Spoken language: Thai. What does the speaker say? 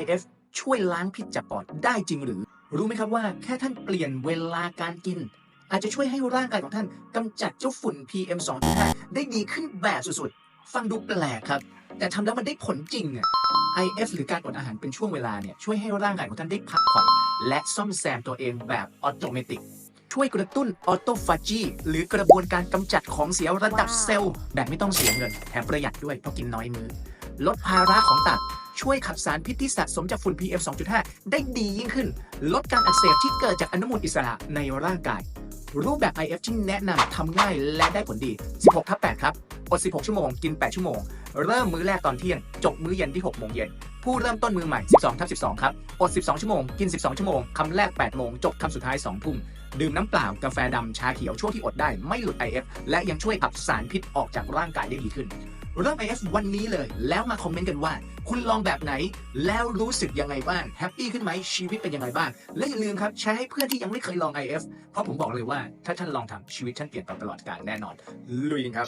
IF ช่วยล้างพิษจากปอดได้จริงหรือ รู้ไหมครับว่าแค่ท่านเปลี่ยนเวลาการกิน อาจจะช่วยให้ร่างกายของท่านกำจัดเจ้าฝุ่น PM 2.5 ได้ดีขึ้นแบบสุดๆ ฟังดูแปลกครับ แต่ทำแล้วมันได้ผลจริงอะ IF หรือการอดอาหารเป็นช่วงเวลาเนี่ยช่วยให้ร่างกายของท่านได้พักผ่อน และซ่อมแซมตัวเองแบบออโตเมติช่วยกระตุ้นออโตฟาจีหรือกระบวนการกำจัดของเสียระดับเซลล์แบบไม่ต้องเสียเงินแถมประหยัดด้วยเพราะกินน้อยมือลดภาระของตับ ช่วยขับสารพิษที่สะสมจากฝุ่น PM 2.5 ได้ดียิ่งขึ้น ลดการอักเสบที่เกิดจากอนุมูลอิสระในร่างกาย รูปแบบ IF ที่แนะนำทำง่ายและได้ผลดี 16ทับ8ครับอด16 ชั่วโมง กิน 8 ชั่วโมง เริ่มมื้อแรกตอนเที่ยง จบมื้อเย็นที่ 6 โมงเย็น ผู้เริ่มต้นมือใหม่ 12ทับ12 ครับ อด 12 ชั่วโมง กิน 12 ชั่วโมง คำแรก 8 โมง จบคำสุดท้าย 2 ทุ่ม ดื่มน้ำเปล่า กาแฟดำ ชาเขียว ช่วงที่อดได้ ไม่หลุด IF และยังช่วยขับสารพิษออกจากร่างกายได้ดีขึ้น เริ่ม IF วันนี้เลย แล้วมาคอมเมนต์กันว่า คุณลองแบบไหน แล้วรู้สึกยังไงบ้าง แฮปปี้ขึ้นไหม ชีวิตเป็นยังไงบ้าง และอย่าลืมครับแชร์ให้เพื่อนที่ยังไม่เคยลอง IF เพราะผมบอกเลยว่า ถ้าท่านลองทำชีวิตท่านเปลี่ยนไปตลอดกาลแน่นอน ลุยกันครับ